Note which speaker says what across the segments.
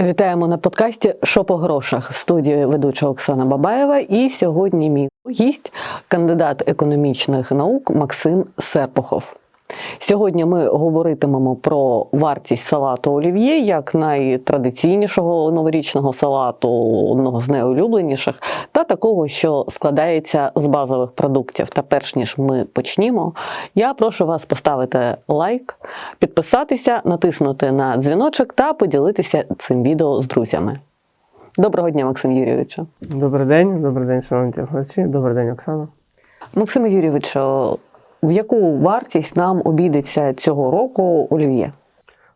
Speaker 1: Вітаємо на подкасті «Що по грошах в студії ведуча Оксана Бабаєва. І сьогодні мій гість, кандидат економічних наук Максим Серпухов. Сьогодні ми говоритимемо про вартість салату олів'є як найтрадиційнішого новорічного салату, одного з найулюбленіших, та такого, що складається з базових продуктів. Та перш ніж ми почнімо, я прошу вас поставити лайк, підписатися, натиснути на дзвіночок та поділитися цим відео з друзями. Доброго дня, Максим Юрійовичу.
Speaker 2: Добрий день, добрий день, шановні глядачі, добрий день, Оксана.
Speaker 1: Максим Юрійовичу, в яку вартість нам обійдеться цього року олів'є?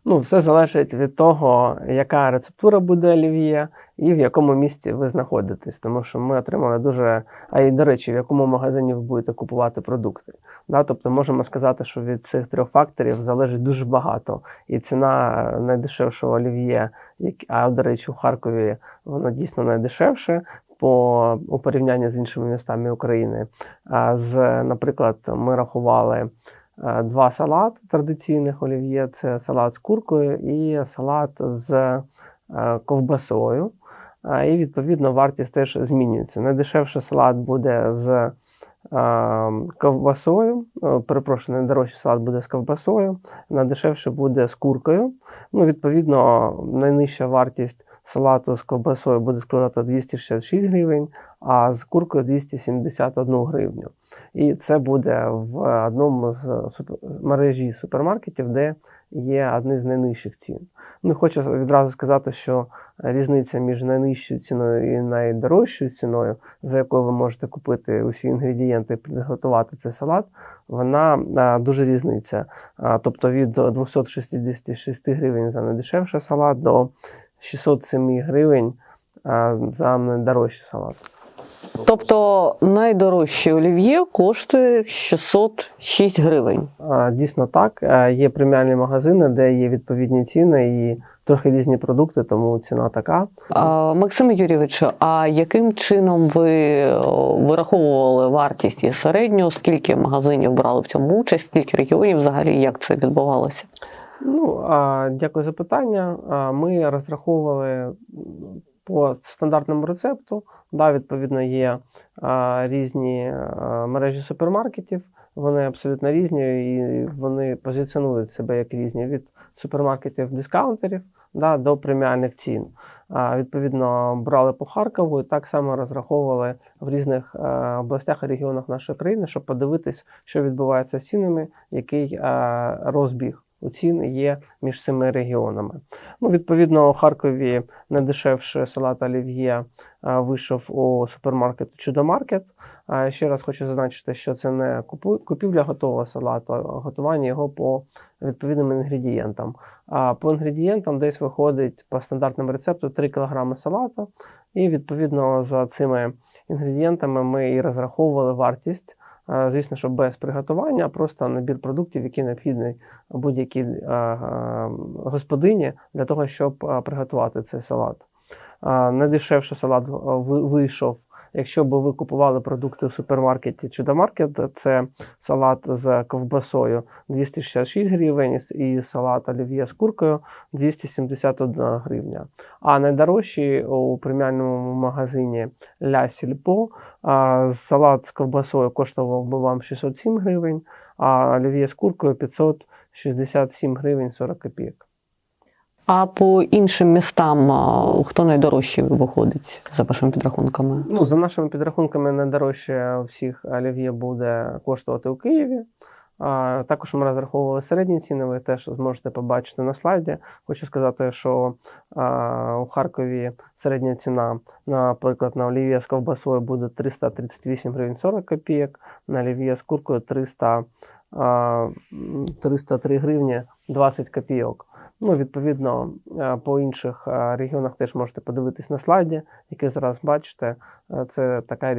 Speaker 2: Ну, все залежить від того, яка рецептура буде олів'є і в якому місці ви знаходитесь. Тому що ми отримали дуже. А і до речі, в якому магазині ви будете купувати продукти. Да? Тобто можемо сказати, що від цих трьох факторів залежить дуже багато. І ціна найдешевшого олів'є, а до речі, у Харкові воно дійсно найдешевше. По у порівнянні з іншими містами України. З, наприклад, ми рахували е, два салати традиційних олів'є: це салат з куркою і салат з е, ковбасою. І відповідно вартість теж змінюється. Найдешевший салат буде з е, ковбасою. Перепрошую, найдорожчий салат буде з ковбасою, найдешевше буде з куркою. Ну, відповідно, найнижча вартість салату з ковбасою буде складати 266 гривень, а з куркою 271 гривню. І це буде в одному з мережі супермаркетів, де є одні з найнижчих цін. Ну, хочу відразу сказати, що різниця між найнижчою ціною і найдорожчою ціною, за якою ви можете купити усі інгредієнти і підготувати цей салат, вона дуже різниця. Тобто від 266 гривень за найдешевший салат до 607 гривень а, за найдорожчий салат.
Speaker 1: Тобто найдорожче олів'є коштує 606 гривень.
Speaker 2: А, Дійсно так. Е, Є преміальні магазини, де є відповідні ціни і трохи різні продукти, тому ціна така.
Speaker 1: А, Максим Юрійовичу, а яким чином ви вираховували вартість і середню? Скільки магазинів брали в цьому участь, скільки регіонів взагалі, як це відбувалося?
Speaker 2: Ну, а, дякую за питання. А, Ми розраховували по стандартному рецепту. Да, відповідно, є а, різні а, мережі супермаркетів. Вони абсолютно різні і вони позиціонують себе як різні від супермаркетів дискаунтерів да, до преміальних цін. А, Відповідно, брали по Харкову і так само розраховували в різних е, областях і регіонах нашої країни, щоб подивитись, що відбувається з цінами, який е, розбіг у є між цими регіонами. Ну, відповідно, у Харкові найдешевше салат олів'є е, вийшов у супермаркету Чудомаркет. Ще раз хочу зазначити, що це не купівля готового салату, а готування його по відповідним інгредієнтам. А по інгредієнтам десь виходить по стандартному рецепту 3 кг салату, і відповідно за цими інгредієнтами ми і розраховували вартість. Звісно, що без приготування, а просто набір продуктів, які необхідні будь-якій господині для того, щоб приготувати цей салат. Е, Найдешевший салат вийшов, якщо б ви купували продукти в супермаркеті Чудомаркет, це салат з ковбасою 266 гривень і салат олів'є з куркою 271 гривня. А найдорожчий у преміальному магазині Ля Сільпо салат з ковбасою коштував би вам 607 гривень, а олів'є з куркою 567 гривень 40 копійок.
Speaker 1: А по іншим містам хто найдорожчий виходить за вашими підрахунками?
Speaker 2: Ну, за нашими підрахунками, найдорожче всіх олів'є буде коштувати у Києві. А, також ми розраховували середні ціни, ви теж зможете побачити на слайді. Хочу сказати, що а, у Харкові середня ціна, наприклад, на олів'є з ковбасою буде 338 гривень 40 копійок, на олів'є з куркою 300, а, м, 303 гривні 20 копійок. Ну, відповідно, е, по інших е, регіонах теж можете подивитись на слайді, який зараз бачите. Е, Це така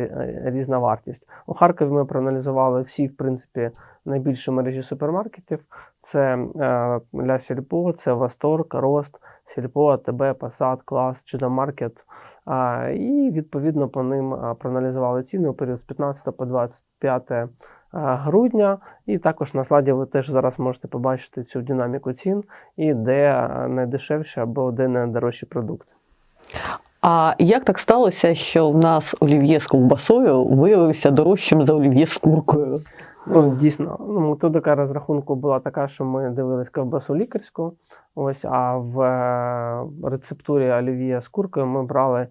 Speaker 2: різна вартість. У Харкові ми проаналізували всі, в принципі, найбільші мережі супермаркетів. Це е, Ля Сільпо, це Восторг, Рост, Сільпо, АТБ, Пасад, Клас, Чудомаркет. І відповідно по ним проаналізували ціни у період з 15 по 25 грудня. І також на слайді ви теж зараз можете побачити цю динаміку цін і де е, найдешевші або де найдорожчі продукти.
Speaker 1: А як так сталося, що в нас олів'є з ковбасою виявився дорожчим за олів'є з куркою?
Speaker 2: Ну, дійсно, ну, методика розрахунку була така, що ми дивились ковбасу лікарську. Ось, а в е, рецептурі олів'є з куркою ми брали е,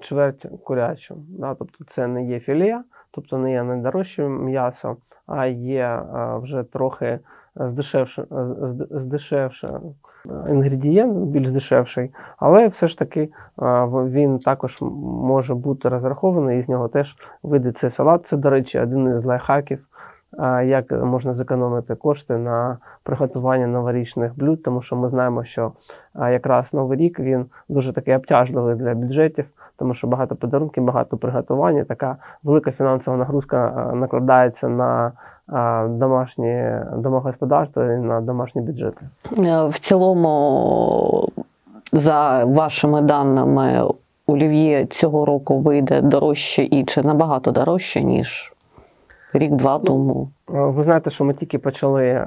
Speaker 2: чверть курячу. Да? Тобто це не є філе, тобто не є найдорожче м'ясо, а є е, вже трохи здешевше, здешевше е, інгредієнт, більш дешевший, але все ж таки е, він також може бути розрахований, і з нього теж вийде цей салат. Це, до речі, один із лайфхаків, е, як можна зекономити кошти на приготування новорічних блюд, тому що ми знаємо, що якраз Новий рік він дуже такий обтяжливий для бюджетів, тому що багато подарунків, багато приготування, така велика фінансова нагрузка накладається на домашні домогосподарства і на домашні бюджети.
Speaker 1: Е, В цілому, за вашими даними, олів'є цього року вийде дорожче і чи набагато дорожче, ніж рік-два тому.
Speaker 2: Е, Ви знаєте, що ми тільки почали е,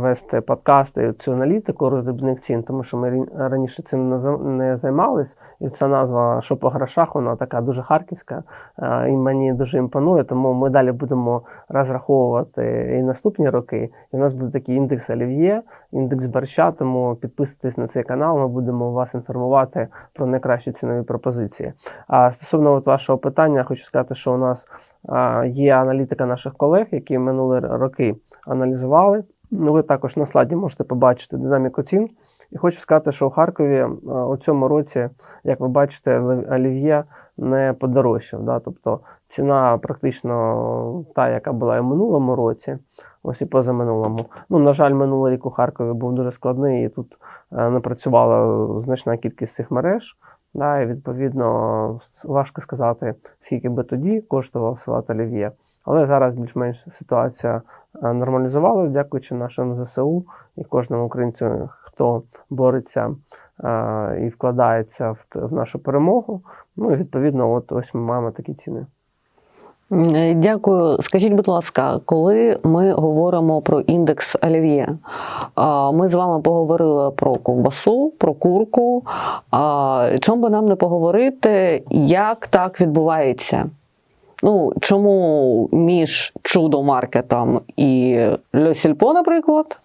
Speaker 2: вести подкасти цю аналітику роздрібних цін, тому що ми раніше цим не за- не займались, і ця назва «Що по грошах, вона така дуже харківська, е, і мені дуже імпонує. Тому ми далі будемо розраховувати і наступні роки. І у нас буде такий індекс олів'є, індекс борща. Тому підписуйтесь на цей канал. Ми будемо вас інформувати про найкращі цінові пропозиції. А стосовно от вашого питання, хочу сказати, що у нас є аналітика наших колег, які минулі роки аналізували. Ну, ви також на слайді можете побачити динаміку цін. І хочу сказати, що у Харкові у цьому році, як ви бачите, олі- олів'є не подорожчав. Да? Тобто ціна практично та, яка була і в минулому році, ось і позаминулому. Ну, на жаль, минулий рік у Харкові був дуже складний, і тут е, не працювала значна кількість цих мереж. Да, і відповідно важко сказати, скільки би тоді коштував салат олів'є. Але зараз більш-менш ситуація е, нормалізувалась, дякуючи нашим ЗСУ і кожному українцю, хто бореться е, і вкладається в, нашу перемогу. Ну і відповідно, от ось ми маємо такі ціни.
Speaker 1: Е, Дякую. Скажіть, будь ласка, коли ми говоримо про індекс олів'є, ми з вами поговорили про ковбасу, про курку. Чому би нам не поговорити, як так відбувається? Ну, чому між чудо-маркетом і Льосільпо, наприклад?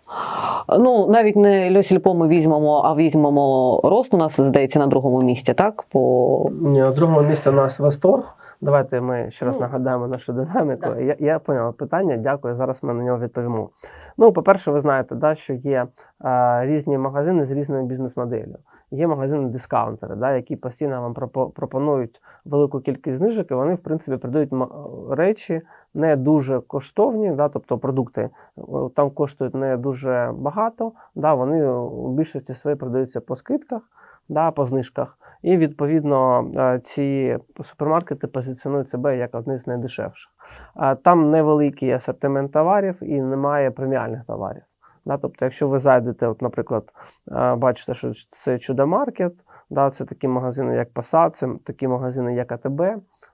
Speaker 1: Ну, навіть не Льосільпо ми візьмемо, а візьмемо рост. У нас здається на другому місці, так? По
Speaker 2: Ні, На другому місці у нас Восторг. Давайте ми ще раз
Speaker 1: Ну,
Speaker 2: нагадаємо нашу динаміку.
Speaker 1: да.
Speaker 2: Я, я поняла питання, дякую. Зараз ми на нього відповімо. Ну, по-перше, ви знаєте, да, що є е, різні магазини з різною бізнес-моделлю. Є магазини-дискаунтери, да, які постійно вам пропонують велику кількість знижок, і вони, в принципі, продають речі не дуже коштовні, да, тобто продукти там коштують не дуже багато. Да, вони у більшості своїй продаються по скидках, да, по знижках. І відповідно е, ці супермаркети позиціонують себе як одні з найдешевших. Там невеликий асортимент товарів і немає преміальних товарів. Да, тобто, якщо ви зайдете, от, наприклад, е, бачите, що це чудо-маркет, да, це такі магазини, як Passat, це такі магазини, як АТБ,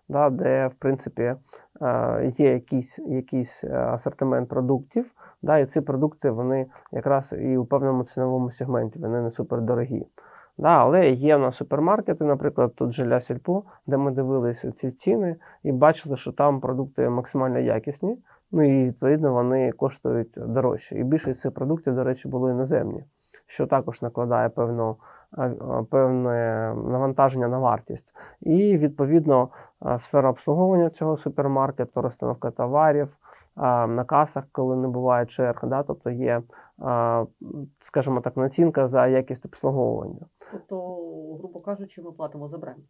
Speaker 2: да, де в принципі е, є якийсь, якийсь е, асортимент продуктів, да, і ці продукти вони якраз і у певному ціновому сегменті, вони не супердорогі. Да, але є в нас супермаркети, наприклад, тут Жиля Сільпо, де ми дивилися ці ціни і бачили, що там продукти максимально якісні. Ну і відповідно вони коштують дорожче. І більшість цих продуктів, до речі, були іноземні, що також накладає певну, певне навантаження на вартість. І відповідно сфера обслуговування цього супермаркету, розстановка товарів на касах, коли не буває черг, да, тобто є, скажімо так, націнка за якість обслуговування.
Speaker 1: тобто, грубо кажучи, ми платимо за бренд.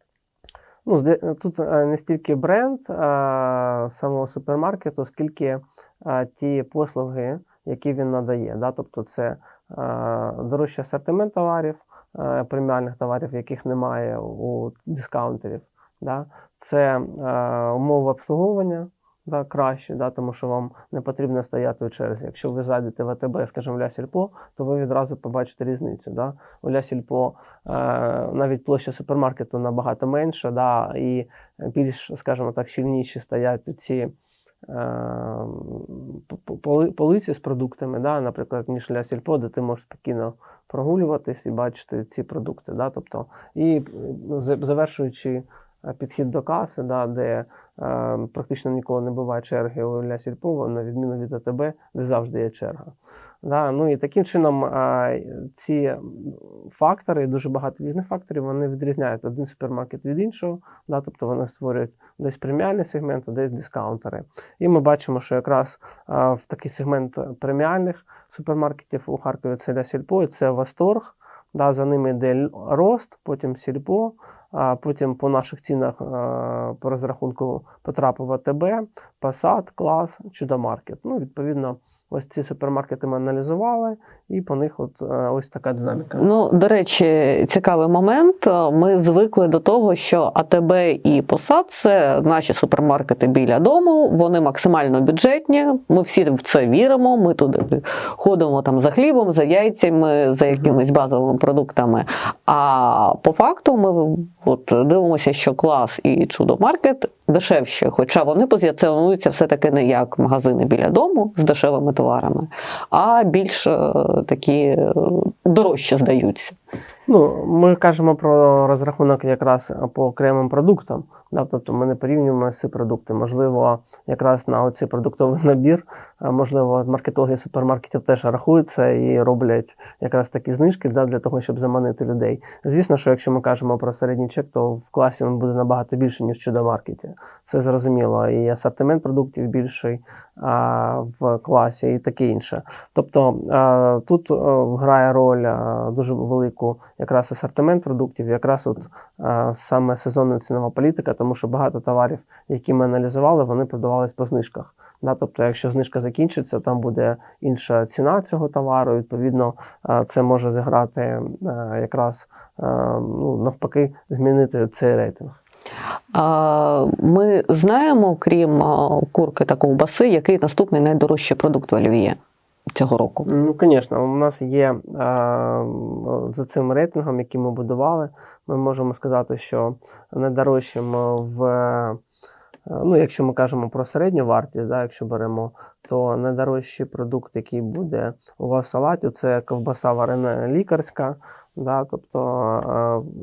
Speaker 2: Ну, тут е, не стільки бренд а, самого супермаркету, скільки а, ті послуги, які він надає. Да? Тобто це а, дорожчий асортимент товарів, а, преміальних товарів, яких немає у дискаунтерів. Да? Це а, умови обслуговування. Да, краще, да, тому що вам не потрібно стояти у черзі. Якщо ви зайдете в АТБ, скажімо, в Ля Сільпо, то ви відразу побачите різницю. Да? У Ля Сільпо е, навіть площа супермаркету набагато менша, да, і більш, скажімо так, щільніші стоять ці п- полиці з продуктами, да, наприклад, ніж для сільпо, де ти можеш спокійно прогулюватись і бачити ці продукти. Да, тобто, і е, завершуючи е, підхід до каси, да, де е, практично ніколи не буває черги у Ля на відміну від АТБ, де завжди є черга. Да, ну і таким чином е, ці фактори, дуже багато різних факторів, вони відрізняють один супермаркет від іншого. Да, тобто вони створюють десь преміальний сегмент, а десь дискаунтери. І ми бачимо, що якраз е, в такий сегмент преміальних супермаркетів у Харкові це Ля Сільпо, і це Восторг. Да, за ними йде Рост, потім Сільпо, а потім по наших цінах по розрахунку потрапив АТБ, Passat, Клас, Чудомаркет. Ну, відповідно, ось ці супермаркети ми аналізували, і по них от е, ось така динаміка.
Speaker 1: Ну, до речі, цікавий момент. Ми звикли до того, що АТБ і Посад це наші супермаркети біля дому, вони максимально бюджетні. Ми всі в це віримо. Ми туди ходимо там за хлібом, за яйцями, за якимись базовими продуктами. А по факту ми от дивимося, що клас і чудомаркет дешевші, хоча вони позиціонуються все-таки не як магазини біля дому з дешевими товарами, а більш е, такі е, дорожче здаються.
Speaker 2: Ну, ми кажемо про розрахунок якраз по окремим продуктам. Да? Тобто ми не порівнюємо ці продукти. Можливо, якраз на цей продуктовий набір, можливо, маркетологи супермаркетів теж рахуються і роблять якраз такі знижки да, для того, щоб заманити людей. Звісно, що якщо ми кажемо про середній чек, то в класі він буде набагато більше, ніж в чудомаркеті. Це зрозуміло. І асортимент продуктів більший а, в класі, і таке інше. Тобто а, тут а, грає роль а, дуже велику якраз асортимент продуктів, якраз от а, саме сезонна цінова політика, тому що багато товарів, які ми аналізували, вони продавались по знижках. Да, тобто, якщо знижка закінчиться, там буде інша ціна цього товару. Відповідно, це може зіграти якраз ну, навпаки, змінити цей рейтинг.
Speaker 1: Ми знаємо, крім курки та ковбаси, який наступний найдорожчий продукт в Олів'є цього року.
Speaker 2: Ну, звісно, у нас є е, за цим рейтингом, який ми будували, ми можемо сказати, що найдорожчим в, е, ну, якщо ми кажемо про середню вартість, да, якщо беремо, то найдорожчий продукт, який буде у вас в салаті, це ковбаса варена лікарська. Да, тобто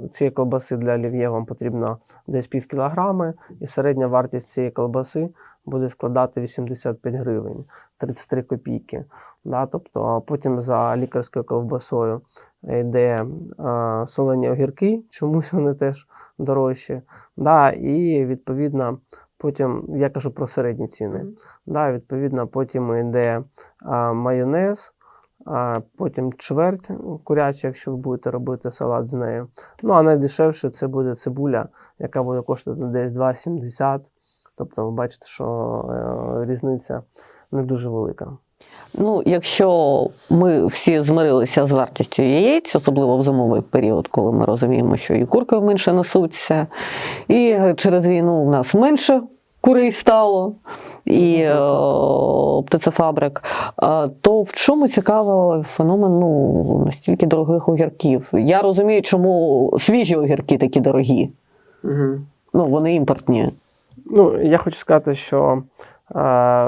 Speaker 2: е, цієї ковбаси для олів'є вам потрібно десь пів кілограми, і середня вартість цієї ковбаси буде складати 85 гривень, 33 копійки. Да, тобто потім за лікарською ковбасою йде е, солені огірки, чомусь вони теж дорожчі. Да, і відповідно потім я кажу про середні ціни. Да, відповідно, потім йде а, майонез. А потім чверть куряча, якщо ви будете робити салат з нею. Ну а найдешевше це буде цибуля, яка буде коштувати десь 2,70. Тобто ви бачите, що е, різниця не дуже велика.
Speaker 1: Ну, якщо ми всі змирилися з вартістю яєць, особливо в зимовий період, коли ми розуміємо, що і курки менше несуться, і через війну в нас менше курей стало, і е, птицефабрик, то в чому цікавий феномен ну, настільки дорогих огірків? Я розумію, чому свіжі огірки такі дорогі.
Speaker 2: Угу.
Speaker 1: Ну, вони імпортні.
Speaker 2: Ну, я хочу сказати, що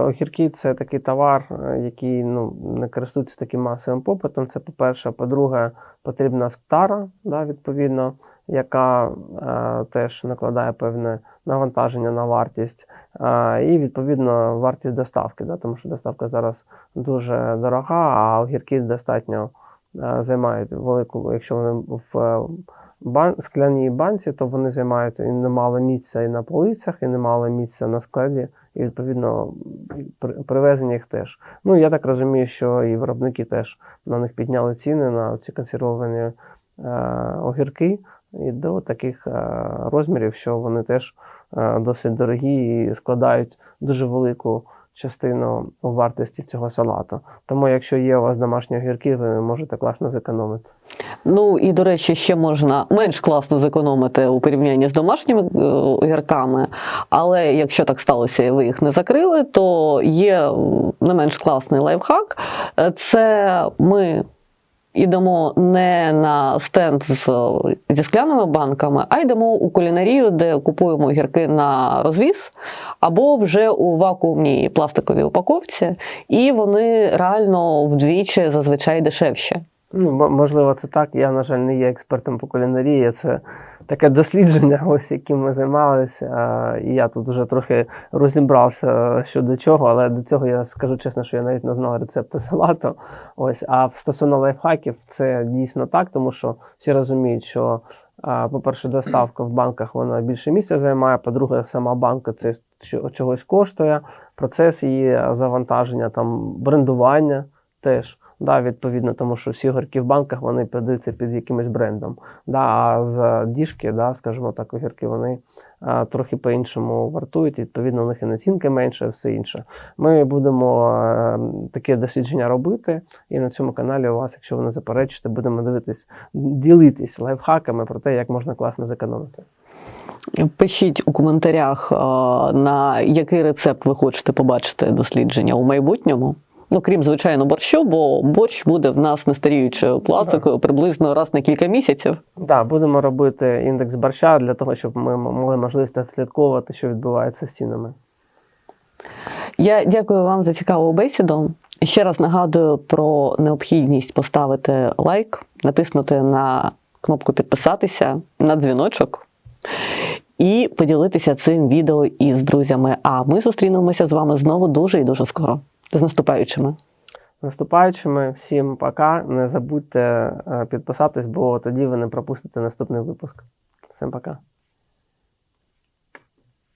Speaker 2: огірки це такий товар, е, який ну, не користується таким масовим попитом. Це по-перше. По-друге, потрібна тара, да, відповідно, яка е, теж накладає певне навантаження на вартість. Е, і відповідно вартість доставки, да, тому що доставка зараз дуже дорога, а огірки достатньо е, займають велику, якщо вони в бан, скляній банці, то вони займають і немало місця і на полицях, і немало місця на складі, і відповідно при- привезення їх теж. Ну я так розумію, що і виробники теж на них підняли ціни на ці консервовані е, огірки і до таких е, розмірів, що вони теж е, досить дорогі і складають дуже велику частину вартості цього салату. Тому, якщо є у вас домашні огірки, ви можете класно зекономити.
Speaker 1: Ну і до речі, ще можна менш класно зекономити у порівнянні з домашніми е, огірками. Але якщо так сталося і ви їх не закрили, то є не менш класний лайфхак. Е, Це ми йдемо не на стенд з, зі скляними банками, а йдемо у кулінарію, де купуємо гірки на розвіз, або вже у вакуумній пластиковій упаковці, і вони реально вдвічі зазвичай дешевші.
Speaker 2: Ну, можливо, це так. Я, на жаль, не є експертом по кулінарії. Це таке дослідження, ось яким ми займалися. І я тут вже трохи розібрався щодо чого, але до цього я скажу чесно, що я навіть не знав рецепту салату. Ось, а стосовно лайфхаків, це дійсно так, тому що всі розуміють, що. По-перше, доставка в банках вона більше місця займає. По-друге, сама банка це чогось коштує. Процес її завантаження, там брендування теж. Да, відповідно, тому що всі огірки в банках вони продаються під якимось брендом. Да, а з діжки, да, скажімо так, огірки вони а, трохи по-іншому вартують, відповідно, у них і націнки менше, все інше. Ми будемо е, таке дослідження робити, і на цьому каналі у вас, якщо ви не заперечите, будемо дивитись, ділитись лайфхаками про те, як можна класно зекономити.
Speaker 1: Пишіть у коментарях, е, на який рецепт ви хочете побачити дослідження у майбутньому. Ну, крім звичайно, борщу, бо борщ буде в нас нестаріючою класикою приблизно раз на кілька місяців.
Speaker 2: Да, будемо робити індекс борща для того, щоб ми мали можливість слідковувати, що відбувається з цінами.
Speaker 1: Я дякую вам за цікаву бесіду. Ще раз нагадую про необхідність поставити лайк, натиснути на кнопку підписатися на дзвіночок і поділитися цим відео із друзями. А ми зустрінемося з вами знову дуже і дуже скоро. З наступаючими.
Speaker 2: Наступаючими всім пока. Не забудьте е, підписатись, бо тоді ви не пропустите наступний випуск. Всім пока.